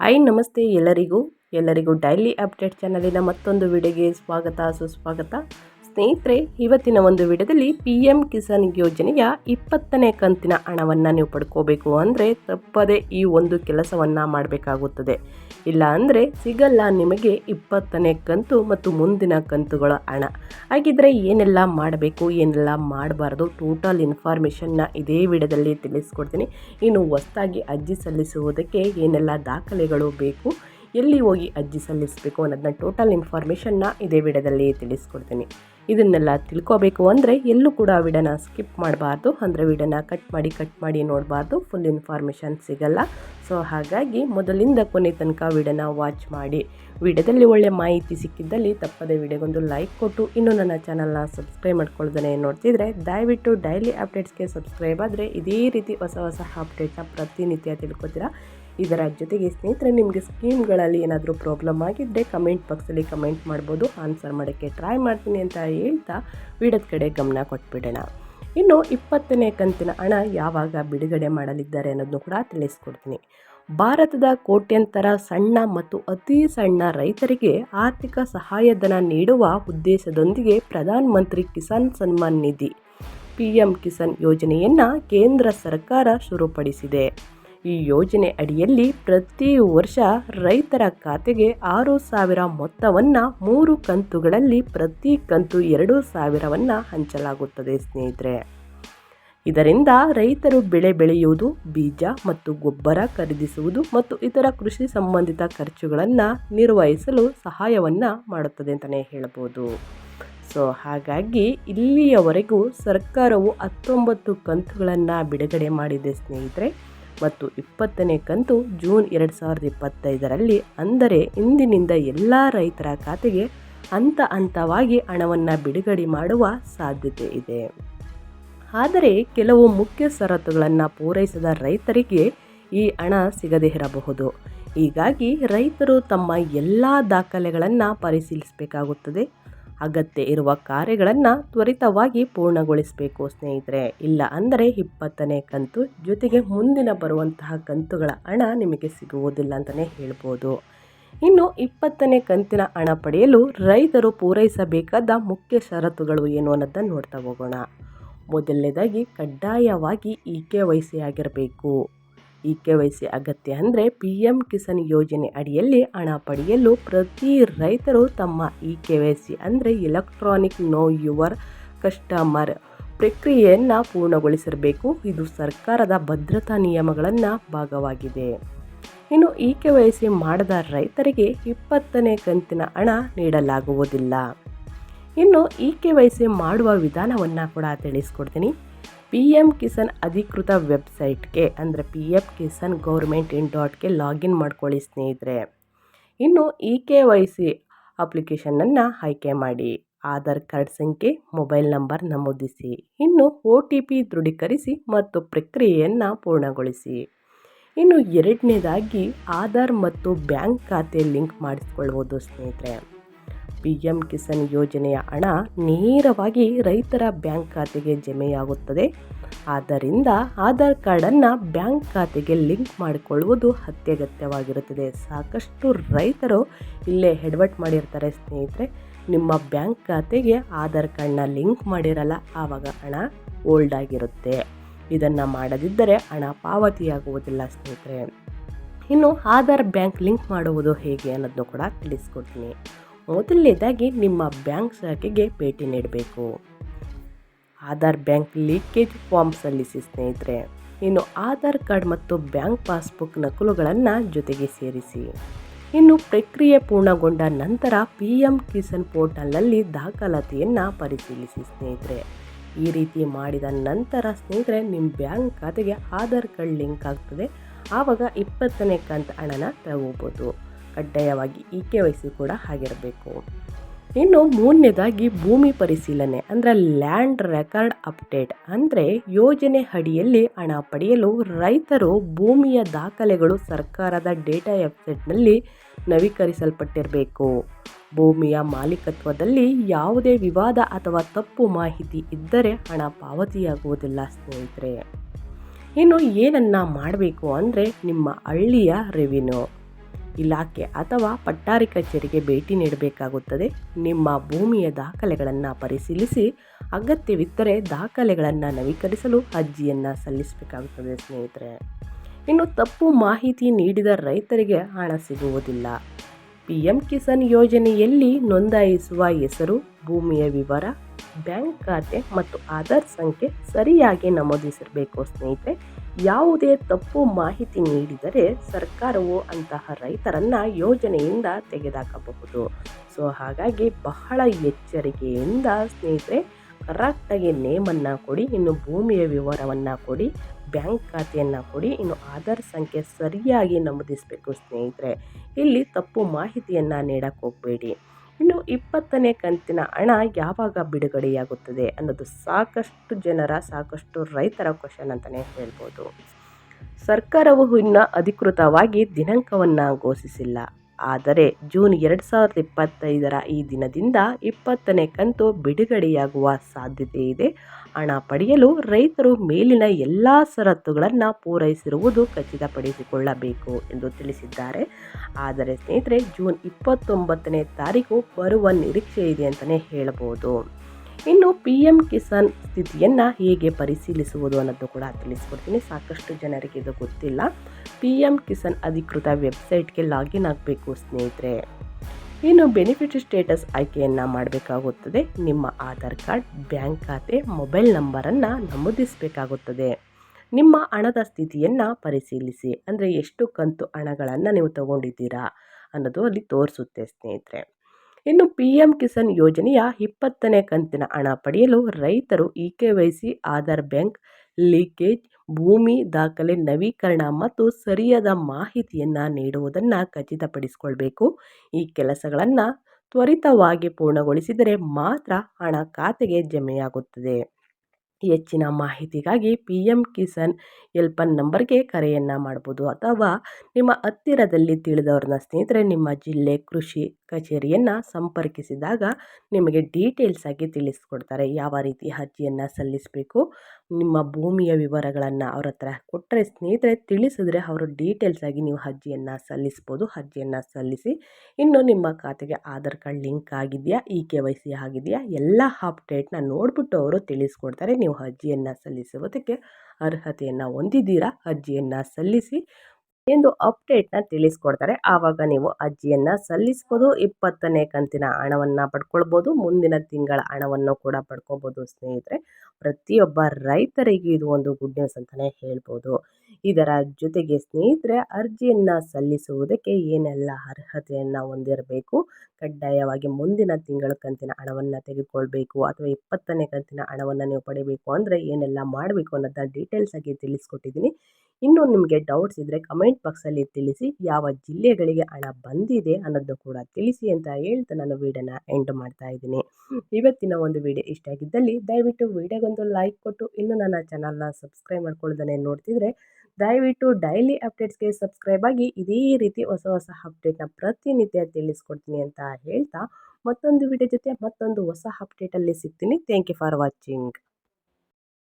Hi ನಮಸ್ತೆ ಎಲ್ಲರಿಗೂ. ಎಲ್ಲರಿಗೂ ಡೈಲಿ ಅಪ್ಡೇಟ್ ಚಾನಲಿನ ಮತ್ತೊಂದು ವಿಡಿಯೋಗೆ ಸ್ವಾಗತ ಸುಸ್ವಾಗತ. ಸ್ನೇಹಿತರೆ, ಇವತ್ತಿನ ಒಂದು ವಿಡಿಯೋದಲ್ಲಿ ಪಿ ಎಂ ಕಿಸಾನ್ ಯೋಜನೆಯ ಇಪ್ಪತ್ತನೇ ಕಂತಿನ ಹಣವನ್ನು ನೀವು ಪಡ್ಕೋಬೇಕು ಅಂದರೆ ತಪ್ಪದೇ ಈ ಒಂದು ಕೆಲಸವನ್ನು ಮಾಡಬೇಕಾಗುತ್ತದೆ. ಇಲ್ಲ ಅಂದರೆ ಸಿಗಲ್ಲ ನಿಮಗೆ ಇಪ್ಪತ್ತನೇ ಕಂತು ಮತ್ತು ಮುಂದಿನ ಕಂತುಗಳ ಹಣ. ಹಾಗಿದ್ರೆ ಏನೆಲ್ಲ ಮಾಡಬೇಕು, ಏನೆಲ್ಲ ಮಾಡಬಾರ್ದು ಟೋಟಲ್ ಇನ್ಫಾರ್ಮೇಷನ್ನ ಇದೇ ವಿಡಿಯೋದಲ್ಲಿ ತಿಳಿಸ್ಕೊಡ್ತೀನಿ. ಇನ್ನು ಹೊಸ್ತಾಗಿ ಅರ್ಜಿ ಸಲ್ಲಿಸುವುದಕ್ಕೆ ಏನೆಲ್ಲ ದಾಖಲೆಗಳು ಬೇಕು ಎಲ್ಲಿ ಹೋಗಿ ಅರ್ಜಿ ಸಲ್ಲಿಸಬೇಕು ಅನ್ನೋದನ್ನ ಟೋಟಲ್ ಇನ್ಫಾರ್ಮೇಷನ್ನ ಇದೇ ವಿಡಿಯೋದಲ್ಲಿ ತಿಳಿಸ್ಕೊಡ್ತೀನಿ. ಇದನ್ನೆಲ್ಲ ತಿಳ್ಕೋಬೇಕು ಅಂದರೆ ಎಲ್ಲೂ ಕೂಡ ವಿಡನ ಸ್ಕಿಪ್ ಮಾಡಬಾರ್ದು. ಅಂದರೆ ವಿಡನ ಕಟ್ ಮಾಡಿ ಕಟ್ ಮಾಡಿ ನೋಡಬಾರ್ದು. ಫುಲ್ ಇನ್ಫಾರ್ಮೇಷನ್ ಸಿಗಲ್ಲ. ಸೊ ಹಾಗಾಗಿ ಮೊದಲಿಂದ ಕೊನೆ ತನಕ ವಿಡನ ವಾಚ್ ಮಾಡಿ. ವಿಡಿಯೋದಲ್ಲಿ ಒಳ್ಳೆ ಮಾಹಿತಿ ಸಿಕ್ಕಿದ್ದಲ್ಲಿ ತಪ್ಪದೆ ವಿಡಿಯೋಗೊಂದು ಲೈಕ್ ಕೊಟ್ಟು ಇನ್ನೂ ನನ್ನ ಚಾನಲ್ನ ಸಬ್ಸ್ಕ್ರೈಬ್ ಮಾಡ್ಕೊಳ್ದೇ ನೋಡ್ತಿದ್ರೆ ದಯವಿಟ್ಟು ಡೈಲಿ ಅಪ್ಡೇಟ್ಸ್ಗೆ ಸಬ್ಸ್ಕ್ರೈಬ್ ಆದರೆ ಇದೇ ರೀತಿ ಹೊಸ ಹೊಸ ಅಪ್ಡೇಟ್ನ ಪ್ರತಿನಿತ್ಯ ತಿಳ್ಕೊತೀರಾ? ಇದರ ಜೊತೆಗೆ ಸ್ನೇಹಿತರೆ, ನಿಮಗೆ ಸ್ಕೀಮ್ಗಳಲ್ಲಿ ಏನಾದರೂ ಪ್ರಾಬ್ಲಮ್ ಆಗಿದ್ದರೆ ಕಮೆಂಟ್ ಬಾಕ್ಸಲ್ಲಿ ಕಮೆಂಟ್ ಮಾಡ್ಬೋದು. ಆನ್ಸರ್ ಮಾಡೋಕ್ಕೆ ಟ್ರೈ ಮಾಡ್ತೀನಿ ಅಂತ ಹೇಳ್ತಾ ವಿಡದ ಕಡೆ ಗಮನ ಕೊಟ್ಬಿಡೋಣ. ಇನ್ನು ಇಪ್ಪತ್ತನೇ ಕಂತಿನ ಹಣ ಯಾವಾಗ ಬಿಡುಗಡೆ ಮಾಡಲಿದ್ದಾರೆ ಅನ್ನೋದನ್ನು ಕೂಡ ತಿಳಿಸ್ಕೊಡ್ತೀನಿ. ಭಾರತದ ಕೋಟ್ಯಂತರ ಸಣ್ಣ ಮತ್ತು ಅತಿ ಸಣ್ಣ ರೈತರಿಗೆ ಆರ್ಥಿಕ ಸಹಾಯಧನ ನೀಡುವ ಉದ್ದೇಶದೊಂದಿಗೆ ಪ್ರಧಾನ ಮಂತ್ರಿ ಕಿಸಾನ್ ಸನ್ಮಾನ್ ನಿಧಿ ಪಿ ಎಂ ಕಿಸಾನ್ ಯೋಜನೆಯನ್ನು ಕೇಂದ್ರ ಸರ್ಕಾರ ಶುರುಪಡಿಸಿದೆ. ಈ ಯೋಜನೆ ಅಡಿಯಲ್ಲಿ ಪ್ರತಿ ವರ್ಷ ರೈತರ ಖಾತೆಗೆ ಆರು ಸಾವಿರ ಮೊತ್ತವನ್ನು ಮೂರು ಕಂತುಗಳಲ್ಲಿ ಪ್ರತಿ ಕಂತು ಎರಡು ಸಾವಿರವನ್ನು ಹಂಚಲಾಗುತ್ತದೆ, ಸ್ನೇಹಿತರೆ. ಇದರಿಂದ ರೈತರು ಬೆಳೆ ಬೆಳೆಯುವುದು, ಬೀಜ ಮತ್ತು ಗೊಬ್ಬರ ಖರೀದಿಸುವುದು ಮತ್ತು ಇತರ ಕೃಷಿ ಸಂಬಂಧಿತ ಖರ್ಚುಗಳನ್ನು ನಿರ್ವಹಿಸಲು ಸಹಾಯವನ್ನು ಮಾಡುತ್ತದೆ ಅಂತಲೇ ಹೇಳ್ಬೋದು ಸೊ, ಹಾಗಾಗಿ ಇಲ್ಲಿಯವರೆಗೂ ಸರ್ಕಾರವು ಹತ್ತೊಂಬತ್ತು ಕಂತುಗಳನ್ನು ಬಿಡುಗಡೆ ಮಾಡಿದೆ, ಸ್ನೇಹಿತರೆ. ಮತ್ತು ಇಪ್ಪತ್ತನೇ ಕಂತು ಜೂನ್ ಎರಡು ಸಾವಿರದ ಇಪ್ಪತ್ತೈದರಲ್ಲಿ, ಅಂದರೆ ಇಂದಿನಿಂದ ಎಲ್ಲ ರೈತರ ಖಾತೆಗೆ ಹಂತ ಹಂತವಾಗಿ ಹಣವನ್ನು ಬಿಡುಗಡೆ ಮಾಡುವ ಸಾಧ್ಯತೆ ಇದೆ. ಆದರೆ ಕೆಲವು ಮುಖ್ಯ ಷರತ್ತುಗಳನ್ನು ಪೂರೈಸದ ರೈತರಿಗೆ ಈ ಹಣ ಸಿಗದೇ ಇರಬಹುದು. ಹೀಗಾಗಿ ರೈತರು ತಮ್ಮ ಎಲ್ಲ ದಾಖಲೆಗಳನ್ನು ಪರಿಶೀಲಿಸಬೇಕಾಗುತ್ತದೆ. ಅಗತ್ಯ ಇರುವ ಕಾರ್ಯಗಳನ್ನು ತ್ವರಿತವಾಗಿ ಪೂರ್ಣಗೊಳಿಸಬೇಕು, ಸ್ನೇಹಿತರೆ. ಇಲ್ಲ ಅಂದರೆ ಇಪ್ಪತ್ತನೇ ಕಂತು ಜೊತೆಗೆ ಮುಂದಿನ ಬರುವಂತಹ ಕಂತುಗಳ ಹಣ ನಿಮಗೆ ಸಿಗುವುದಿಲ್ಲ ಅಂತಲೇ ಹೇಳ್ಬೋದು. ಇನ್ನು ಇಪ್ಪತ್ತನೇ ಕಂತಿನ ಹಣ ಪಡೆಯಲು ರೈತರು ಪೂರೈಸಬೇಕಾದ ಮುಖ್ಯ ಷರತ್ತುಗಳು ಏನು ಅನ್ನೋದನ್ನು ನೋಡ್ತಾ ಹೋಗೋಣ. ಮೊದಲನೇದಾಗಿ ಕಡ್ಡಾಯವಾಗಿ E K E K Y C ಅಗತ್ಯ ಅಂದರೆ ಪಿ ಎಂ ಕಿಸಾನ್ ಯೋಜನೆ ಅಡಿಯಲ್ಲಿ ಹಣ ಪಡೆಯಲು ಪ್ರತಿ ರೈತರು ತಮ್ಮ ಇ ಕೆ ವೈ ಸಿ ಅಂದರೆ ಎಲೆಕ್ಟ್ರಾನಿಕ್ ನೋ ಯುವರ್ ಕಸ್ಟಮರ್ ಪ್ರಕ್ರಿಯೆಯನ್ನು ಪೂರ್ಣಗೊಳಿಸಿರಬೇಕು. ಇದು ಸರ್ಕಾರದ ಭದ್ರತಾ ನಿಯಮಗಳನ್ನು ಭಾಗವಾಗಿದೆ. ಇನ್ನು ಇ ಕೆ ವೈ ಸಿ ಮಾಡದ ರೈತರಿಗೆ ಇಪ್ಪತ್ತನೇ ಕಂತಿನ ಹಣ ನೀಡಲಾಗುವುದಿಲ್ಲ. ಇನ್ನು ಇ ಕೆ ವೈ ಸಿ ಮಾಡುವ ವಿಧಾನವನ್ನು ಕೂಡ ತಿಳಿಸ್ಕೊಡ್ತೀನಿ. ಪಿ ಎಂ ಕಿಸಾನ್ ಅಧಿಕೃತ ವೆಬ್ಸೈಟ್ಗೆ ಅಂದರೆ P F Kisan government in ಡಾಟ್ಗೆ login ಮಾಡ್ಕೊಳ್ಳಿ ಸ್ನೇಹಿತರೆ. ಇನ್ನು ಇ ಕೆ ವೈ ಸಿ ಅಪ್ಲಿಕೇಶನನ್ನು ಆಯ್ಕೆ ಮಾಡಿ. ಆಧಾರ್ ಕಾರ್ಡ್ ಸಂಖ್ಯೆ ಮೊಬೈಲ್ ನಂಬರ್ ನಮೂದಿಸಿ. ಇನ್ನು ಒ ಟಿ ಪಿ ದೃಢೀಕರಿಸಿ ಮತ್ತು ಪ್ರಕ್ರಿಯೆಯನ್ನು ಪೂರ್ಣಗೊಳಿಸಿ. ಇನ್ನು ಎರಡನೇದಾಗಿ ಆಧಾರ್ ಮತ್ತು ಬ್ಯಾಂಕ್ ಖಾತೆ ಲಿಂಕ್ ಮಾಡಿಸ್ಕೊಳ್ಬೋದು ಸ್ನೇಹಿತರೆ. ಪಿ ಎಂ ಕಿಸಾನ್ ಯೋಜನೆಯ ಹಣ ನೇರವಾಗಿ ರೈತರ ಬ್ಯಾಂಕ್ ಖಾತೆಗೆ ಜಮೆಯಾಗುತ್ತದೆ. ಆದ್ದರಿಂದ ಆಧಾರ್ ಕಾರ್ಡನ್ನು ಬ್ಯಾಂಕ್ ಖಾತೆಗೆ ಲಿಂಕ್ ಮಾಡಿಕೊಳ್ಳುವುದು ಅತ್ಯಗತ್ಯವಾಗಿರುತ್ತದೆ. ಸಾಕಷ್ಟು ರೈತರು ಇಲ್ಲೇ ಹೆಡ್ವರ್ಟ್ ಮಾಡಿರ್ತಾರೆ ಸ್ನೇಹಿತರೆ. ನಿಮ್ಮ ಬ್ಯಾಂಕ್ ಖಾತೆಗೆ ಆಧಾರ್ ಕಾರ್ಡ್ನ ಲಿಂಕ್ ಮಾಡಿರಲ್ಲ, ಆವಾಗ ಹಣ ಓಲ್ಡ್ ಆಗಿರುತ್ತೆ. ಇದನ್ನು ಮಾಡದಿದ್ದರೆ ಹಣ ಪಾವತಿಯಾಗುವುದಿಲ್ಲ ಸ್ನೇಹಿತರೆ. ಇನ್ನು ಆಧಾರ್ ಬ್ಯಾಂಕ್ ಲಿಂಕ್ ಮಾಡುವುದು ಹೇಗೆ ಅನ್ನೋದನ್ನು ಕೂಡ ತಿಳಿಸ್ಕೊಡ್ತೀನಿ. ಮೊದಲನೇದಾಗಿ ನಿಮ್ಮ ಬ್ಯಾಂಕ್ ಶಾಖೆಗೆ ಭೇಟಿ ನೀಡಬೇಕು. ಆಧಾರ್ ಬ್ಯಾಂಕ್ ಲೀಕೇಜ್ ಫಾರ್ಮ್ ಸಲ್ಲಿಸಿ ಸ್ನೇಹಿತರೆ, ಇನ್ನು ಆಧಾರ್ ಕಾರ್ಡ್ ಮತ್ತು ಬ್ಯಾಂಕ್ ಪಾಸ್ಬುಕ್ ನಕಲುಗಳನ್ನು ಜೊತೆಗೆ ಸೇರಿಸಿ. ಇನ್ನು ಪ್ರಕ್ರಿಯೆ ಪೂರ್ಣಗೊಂಡ ನಂತರ ಪಿ ಎಂ ಕಿಸಾನ್ ಪೋರ್ಟಲ್ನಲ್ಲಿ ದಾಖಲಾತಿಯನ್ನು ಪರಿಶೀಲಿಸಿ ಸ್ನೇಹಿತರೆ. ಈ ರೀತಿ ಮಾಡಿದ ನಂತರ ಸ್ನೇಹಿತರೆ, ನಿಮ್ಮ ಬ್ಯಾಂಕ್ ಖಾತೆಗೆ ಆಧಾರ್ ಕಾರ್ಡ್ ಲಿಂಕ್ ಆಗ್ತದೆ. ಆವಾಗ ಇಪ್ಪತ್ತನೇ ಕಂತು ಹಣನ ತಗೋಬೋದು. ಕಡ್ಡಾಯವಾಗಿ ಇ ಕೆ ವೈ ಸಿ ಕೂಡ ಆಗಿರಬೇಕು ಇನ್ನು ಮೂರನೇದಾಗಿ ಭೂಮಿ ಪರಿಶೀಲನೆ, ಅಂದರೆ ಲ್ಯಾಂಡ್ ರೆಕಾರ್ಡ್ ಅಪ್ಡೇಟ್, ಅಂದರೆ ಯೋಜನೆ ಅಡಿಯಲ್ಲಿ ಹಣ ಪಡೆಯಲು ರೈತರು ಭೂಮಿಯ ದಾಖಲೆಗಳು ಸರ್ಕಾರದ ಡೇಟಾ ವೆಬ್ಸೈಟ್ನಲ್ಲಿ ನವೀಕರಿಸಲ್ಪಟ್ಟಿರಬೇಕು. ಭೂಮಿಯ ಮಾಲೀಕತ್ವದಲ್ಲಿ ಯಾವುದೇ ವಿವಾದ ಅಥವಾ ತಪ್ಪು ಮಾಹಿತಿ ಇದ್ದರೆ ಹಣ ಪಾವತಿಯಾಗುವುದಿಲ್ಲ ಸ್ನೇಹಿತರೆ. ಇನ್ನು ಏನನ್ನ ಮಾಡಬೇಕು ಅಂದರೆ ನಿಮ್ಮ ಹಳ್ಳಿಯ ರೆವಿನ್ಯೂ ಇಲಾಖೆ ಅಥವಾ ಪಟ್ಟಾರಿ ಕಚೇರಿಗೆ ಭೇಟಿ ನೀಡಬೇಕಾಗುತ್ತದೆ. ನಿಮ್ಮ ಭೂಮಿಯ ದಾಖಲೆಗಳನ್ನು ಪರಿಶೀಲಿಸಿ, ಅಗತ್ಯವಿದ್ದರೆ ದಾಖಲೆಗಳನ್ನು ನವೀಕರಿಸಲು ಅರ್ಜಿಯನ್ನು ಸಲ್ಲಿಸಬೇಕಾಗುತ್ತದೆ ಸ್ನೇಹಿತರೆ. ಇನ್ನು ತಪ್ಪು ಮಾಹಿತಿ ನೀಡಿದ ರೈತರಿಗೆ ಹಣ ಸಿಗುವುದಿಲ್ಲ. ಪಿ ಎಂ ಕಿಸಾನ್ ಯೋಜನೆಯಲ್ಲಿ ನೋಂದಾಯಿಸುವ ಹೆಸರು, ಭೂಮಿಯ ವಿವರ, ಬ್ಯಾಂಕ್ ಖಾತೆ ಮತ್ತು ಆಧಾರ್ ಸಂಖ್ಯೆ ಸರಿಯಾಗಿ ನಮೂದಿಸಿರಬೇಕು ಸ್ನೇಹಿತರೆ. ಯಾವುದೇ ತಪ್ಪು ಮಾಹಿತಿ ನೀಡಿದರೆ ಸರ್ಕಾರವು ಅಂತಹ ರೈತರನ್ನು ಯೋಜನೆಯಿಂದ ತೆಗೆದಾಕಬಹುದು. ಸೊ, ಹಾಗಾಗಿ ಬಹಳ ಎಚ್ಚರಿಕೆಯಿಂದ ಸ್ನೇಹಿತರೆ, ಕರೆಕ್ಟಾಗಿ ನೇಮನ್ನು ಕೊಡಿ, ಇನ್ನು ಭೂಮಿಯ ವಿವರವನ್ನು ಕೊಡಿ, ಬ್ಯಾಂಕ್ ಖಾತೆಯನ್ನು ಕೊಡಿ, ಇನ್ನು ಆಧಾರ್ ಸಂಖ್ಯೆ ಸರಿಯಾಗಿ ನಮೂದಿಸಬೇಕು ಸ್ನೇಹಿತರೆ. ಇಲ್ಲಿ ತಪ್ಪು ಮಾಹಿತಿಯನ್ನು ನೀಡಕ್ಕೆ ಹೋಗಬೇಡಿ. ಇನ್ನು ಇಪ್ಪತ್ತನೇ ಕಂತಿನ ಹಣ ಯಾವಾಗ ಬಿಡುಗಡೆಯಾಗುತ್ತದೆ ಅನ್ನೋದು ಸಾಕಷ್ಟು ಜನರ, ಸಾಕಷ್ಟು ರೈತರ ಕ್ವಶನ್ ಅಂತಲೇ ಹೇಳ್ಬೋದು. ಸರ್ಕಾರವು ಇನ್ನೂ ಅಧಿಕೃತವಾಗಿ ದಿನಾಂಕವನ್ನು ಘೋಷಿಸಿಲ್ಲ. ಆದರೆ ಜೂನ್ ಎರಡು ಸಾವಿರದ ಇಪ್ಪತ್ತೈದರ ಈ ದಿನದಿಂದ ಇಪ್ಪತ್ತನೇ ಕಂತು ಬಿಡುಗಡೆಯಾಗುವ ಸಾಧ್ಯತೆ ಇದೆ. ಹಣ ಪಡೆಯಲು ರೈತರು ಮೇಲಿನ ಎಲ್ಲ ಷರತ್ತುಗಳನ್ನು ಪೂರೈಸಿರುವುದು ಖಚಿತಪಡಿಸಿಕೊಳ್ಳಬೇಕು ಎಂದು ತಿಳಿಸಿದ್ದಾರೆ. ಆದರೆ ಸ್ನೇಹಿತರೆ, ಜೂನ್ ಇಪ್ಪತ್ತೊಂಬತ್ತನೇ ತಾರೀಕು ಬರುವ ನಿರೀಕ್ಷೆ ಇದೆ ಅಂತಲೇ ಹೇಳಬಹುದು. ಇನ್ನು ಪಿ ಎಂ ಕಿಸಾನ್ ಸ್ಥಿತಿಯನ್ನು ಹೇಗೆ ಪರಿಶೀಲಿಸುವುದು ಅನ್ನೋದು ಕೂಡ ತಿಳಿಸ್ಕೊಡ್ತೀನಿ. ಸಾಕಷ್ಟು ಜನರಿಗೆ ಇದು ಗೊತ್ತಿಲ್ಲ. ಪಿ ಎಂ ಕಿಸಾನ್ ಅಧಿಕೃತ ವೆಬ್ಸೈಟ್ಗೆ ಲಾಗಿನ್ ಆಗಬೇಕು ಸ್ನೇಹಿತರೆ. ಇನ್ನು ಬೆನಿಫಿಟ್ ಸ್ಟೇಟಸ್ ಆಯ್ಕೆಯನ್ನು ಮಾಡಬೇಕಾಗುತ್ತದೆ. ನಿಮ್ಮ ಆಧಾರ್ ಕಾರ್ಡ್, ಬ್ಯಾಂಕ್ ಖಾತೆ, ಮೊಬೈಲ್ ನಂಬರನ್ನು ನಮೂದಿಸಬೇಕಾಗುತ್ತದೆ. ನಿಮ್ಮ ಹಣದ ಸ್ಥಿತಿಯನ್ನು ಪರಿಶೀಲಿಸಿ. ಅಂದರೆ ಎಷ್ಟು ಕಂತು ಹಣಗಳನ್ನು ನೀವು ತಗೊಂಡಿದ್ದೀರಾ ಅನ್ನೋದು ಅಲ್ಲಿ ತೋರಿಸುತ್ತೆ ಸ್ನೇಹಿತರೆ. ಇನ್ನು ಪಿ ಎಂ ಕಿಸಾನ್ ಯೋಜನೆಯ ಇಪ್ಪತ್ತನೇ ಕಂತಿನ ಹಣ ಪಡೆಯಲು ರೈತರು E K Y C Aadhaar bank linkage, ಭೂಮಿ ದಾಖಲೆ ನವೀಕರಣ ಮತ್ತು ಸರಿಯಾದ ಮಾಹಿತಿಯನ್ನು ನೀಡುವುದನ್ನು ಖಚಿತಪಡಿಸಿಕೊಳ್ಬೇಕು. ಈ ಕೆಲಸಗಳನ್ನು ತ್ವರಿತವಾಗಿ ಪೂರ್ಣಗೊಳಿಸಿದರೆ ಮಾತ್ರ ಹಣ ಖಾತೆಗೆ ಜಮೆಯಾಗುತ್ತದೆ. ಹೆಚ್ಚಿನ ಮಾಹಿತಿಗಾಗಿ ಪಿ ಎಂ ಕಿಸಾನ್ ಎಲ್ಪನ್ ನಂಬರ್ಗೆ ಕರೆಯನ್ನು ಮಾಡ್ಬೋದು. ಅಥವಾ ನಿಮ್ಮ ಹತ್ತಿರದಲ್ಲಿ ತಿಳಿದವ್ರನ್ನ ಸ್ನೇಹಿತರೆ, ನಿಮ್ಮ ಜಿಲ್ಲೆ ಕೃಷಿ ಕಚೇರಿಯನ್ನು ಸಂಪರ್ಕಿಸಿದಾಗ ನಿಮಗೆ ಡೀಟೇಲ್ಸ್ ಆಗಿ ತಿಳಿಸ್ಕೊಡ್ತಾರೆ. ಯಾವ ರೀತಿ ಅರ್ಜಿಯನ್ನು ಸಲ್ಲಿಸಬೇಕು, ನಿಮ್ಮ ಭೂಮಿಯ ವಿವರಗಳನ್ನು ಅವ್ರ ಹತ್ರ ಕೊಟ್ಟರೆ ಸ್ನೇಹಿತರೆ, ತಿಳಿಸಿದ್ರೆ ಅವರು ಡೀಟೇಲ್ಸ್ ಆಗಿ ನೀವು ಅರ್ಜಿಯನ್ನು ಸಲ್ಲಿಸ್ಬೋದು. ಅರ್ಜಿಯನ್ನು ಸಲ್ಲಿಸಿ ಇನ್ನು ನಿಮ್ಮ ಖಾತೆಗೆ ಆಧಾರ್ ಕಾರ್ಡ್ ಲಿಂಕ್ ಆಗಿದೆಯಾ, ಇ ಕೆ ವೈ ಸಿ ಆಗಿದೆಯಾ, ಎಲ್ಲ ಅಪ್ಡೇಟ್ನ ನೋಡಿಬಿಟ್ಟು ಅವರು ತಿಳಿಸ್ಕೊಡ್ತಾರೆ. ನೀವು ಅರ್ಜಿಯನ್ನು ಸಲ್ಲಿಸುವುದಕ್ಕೆ ಅರ್ಹತೆಯನ್ನು ಹೊಂದಿದ್ದೀರಾ? ಅರ್ಜಿಯನ್ನು ಸಲ್ಲಿಸಿ ಎಂದು ಅಪ್ಡೇಟ್ನ ತಿಳಿಸ್ಕೊಡ್ತಾರೆ. ಆವಾಗ ನೀವು ಅರ್ಜಿಯನ್ನು ಸಲ್ಲಿಸ್ಬೋದು, ಇಪ್ಪತ್ತನೇ ಕಂತಿನ ಹಣವನ್ನು ಪಡ್ಕೊಳ್ಬೋದು, ಮುಂದಿನ ತಿಂಗಳ ಹಣವನ್ನು ಕೂಡ ಪಡ್ಕೊಬೋದು ಸ್ನೇಹಿತರೆ. ಪ್ರತಿಯೊಬ್ಬ ರೈತರಿಗೆ ಇದು ಒಂದು ಗುಡ್ ನ್ಯೂಸ್ ಅಂತಲೇ ಹೇಳ್ಬೋದು. ಇದರ ಜೊತೆಗೆ ಸ್ನೇಹಿತರೆ, ಅರ್ಜಿಯನ್ನು ಸಲ್ಲಿಸುವುದಕ್ಕೆ ಏನೆಲ್ಲ ಅರ್ಹತೆಯನ್ನು ಹೊಂದಿರಬೇಕು, ಕಡ್ಡಾಯವಾಗಿ ಮುಂದಿನ ತಿಂಗಳ ಕಂತಿನ ಹಣವನ್ನು ತೆಗೆದುಕೊಳ್ಬೇಕು, ಅಥವಾ ಇಪ್ಪತ್ತನೇ ಕಂತಿನ ಹಣವನ್ನು ನೀವು ಪಡಿಬೇಕು ಅಂದರೆ ಏನೆಲ್ಲ ಮಾಡಬೇಕು ಅನ್ನೋದನ್ನ ಡೀಟೇಲ್ಸ್ ಆಗಿ ತಿಳಿಸ್ಕೊಟ್ಟಿದ್ದೀನಿ. ಇನ್ನೂ ನಿಮಗೆ ಡೌಟ್ಸ್ ಇದ್ದರೆ ಕಮೆಂಟ್ ಬಾಕ್ಸಲ್ಲಿ ತಿಳಿಸಿ, ಯಾವ ಜಿಲ್ಲೆಗಳಿಗೆ ಹಣ ಬಂದಿದೆ ಅನ್ನೋದು ಕೂಡ ತಿಳಿಸಿ ಅಂತ ಹೇಳ್ತಾ ನಾನು ವೀಡಿಯೋನ ಎಂಡ್ ಮಾಡ್ತಾ ಇದ್ದೀನಿ. ಇವತ್ತಿನ ಒಂದು ವಿಡಿಯೋ ಇಷ್ಟ ಆಗಿದ್ದಲ್ಲಿ ದಯವಿಟ್ಟು ವಿಡಿಯೋಗೊಂದು ಲೈಕ್ ಕೊಟ್ಟು, ಇನ್ನೂ ನನ್ನ ಚಾನಲ್ನ ಸಬ್ಸ್ಕ್ರೈಬ್ ಮಾಡ್ಕೊಳ್ಳೋದನ್ನೇ ನೋಡ್ತಿದ್ರೆ, ದಯವಿಟ್ಟು ಡೈಲಿ ಅಪ್ಡೇಟ್ಸ್ಗೆ ಸಬ್ಸ್ಕ್ರೈಬ್ ಆಗಿ ಇದೇ ರೀತಿ ಹೊಸ ಹೊಸ ಅಪ್ಡೇಟ್ನ ಪ್ರತಿನಿತ್ಯ ತಿಳಿಸ್ಕೊಡ್ತೀನಿ ಅಂತ ಹೇಳ್ತಾ ಮತ್ತೊಂದು ವಿಡಿಯೋ ಜೊತೆ ಮತ್ತೊಂದು ಹೊಸ ಅಪ್ಡೇಟಲ್ಲಿ ಸಿಗ್ತೀನಿ. Thank you for watching